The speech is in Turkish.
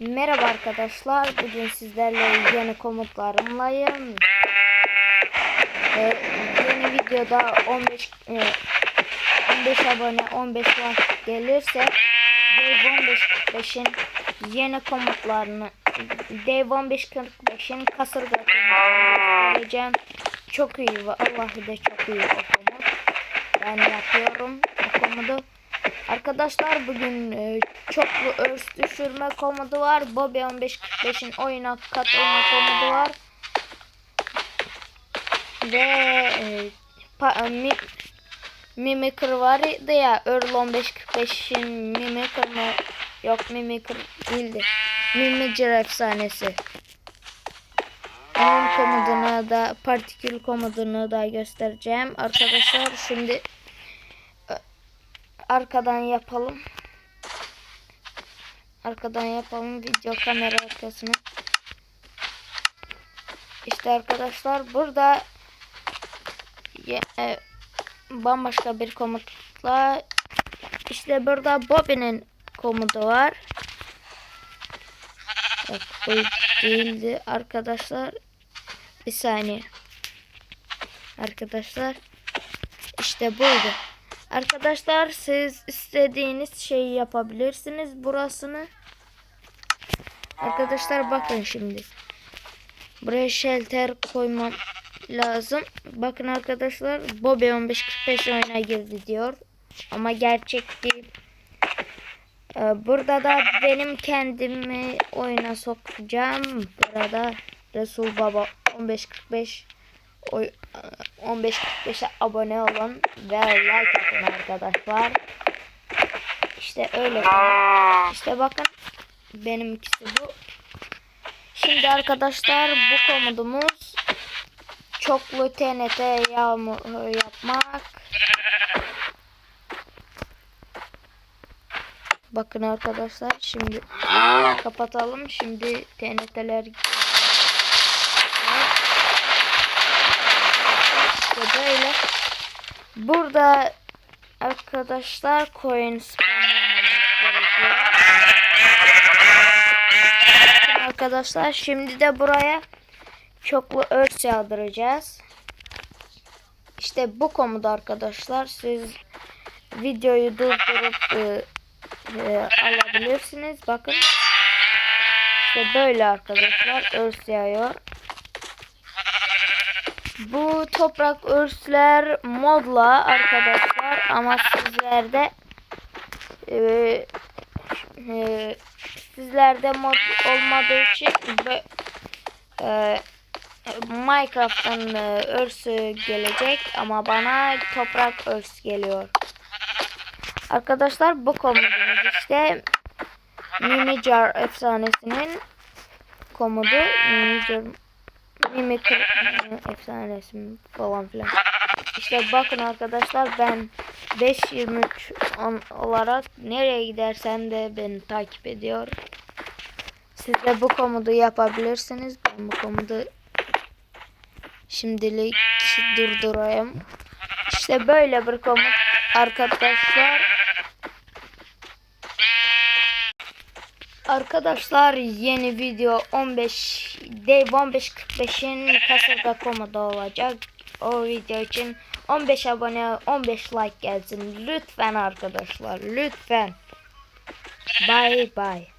Merhaba arkadaşlar. Bugün sizlerle yeni komutlarımlayım. Ee, yeni videoda 15 e, 15 abone 15 like gelirse Dave 1545'in yeni komutlarını Dave 1545'in kasırga göstereceğim. Çok iyi ve Allah'ı da çok iyi o komut. Ben yapıyorum o komutu. Arkadaşlar bugün e, çoklu örs düşürme komodu var. Bobby 1545'in oyuna katılma komodu var. Ve e, pa, e, mi, Mimikr vardı ya Earl 1545'in Mimikr mı? Yok Mimikr değildi. Mimicer efsanesi. Onun komodunu da partikül komodunu da göstereceğim. Arkadaşlar şimdi arkadan yapalım. Arkadan yapalım video kamera arkasını. İşte arkadaşlar burada e, bambaşka bir komutla işte burada Bobby'nin komutu var. Yok bu değildi arkadaşlar. Bir saniye. Arkadaşlar işte buydu. Arkadaşlar siz istediğiniz şeyi yapabilirsiniz burasını. Arkadaşlar bakın şimdi. Buraya shelter koymam lazım. Bakın arkadaşlar Bobby 1545 oyuna girdi diyor. Ama gerçek değil. Ee, Burada da benim kendimi oyuna sokacağım. Burada Resul Baba 1545 oy 15.45'e abone olun ve like atın arkadaşlar. İşte öyle. İşte bakın benim ikisi bu. Şimdi arkadaşlar bu komudumuz çoklu TNT yağmur yapmak. Bakın arkadaşlar şimdi kapatalım. Şimdi TNT'ler İşte böyle. Burada arkadaşlar coin Arkadaşlar şimdi de buraya çoklu örs yağdıracağız. İşte bu komuda arkadaşlar siz videoyu durdurup e, e, alabilirsiniz. Bakın. İşte böyle arkadaşlar örs yağıyor. Bu toprak örsler modla arkadaşlar ama sizlerde e, e, sizlerde mod olmadığı için ve, e, Minecraft'ın e, örsü gelecek ama bana toprak örs geliyor. Arkadaşlar bu komodumuz işte Mimicar efsanesinin komodu Mimicar Mimikry efsanesi falan filan. İşte bakın arkadaşlar ben 5.23 olarak nereye gidersem de beni takip ediyor. Siz de bu komutu yapabilirsiniz. Ben bu komutu şimdilik durdurayım. İşte böyle bir komut arkadaşlar. Arkadaşlar yeni video 15 Dave 1545'in kasırga komodu olacak. O video için 15 abone 15 like gelsin. Lütfen arkadaşlar lütfen. Bye bye.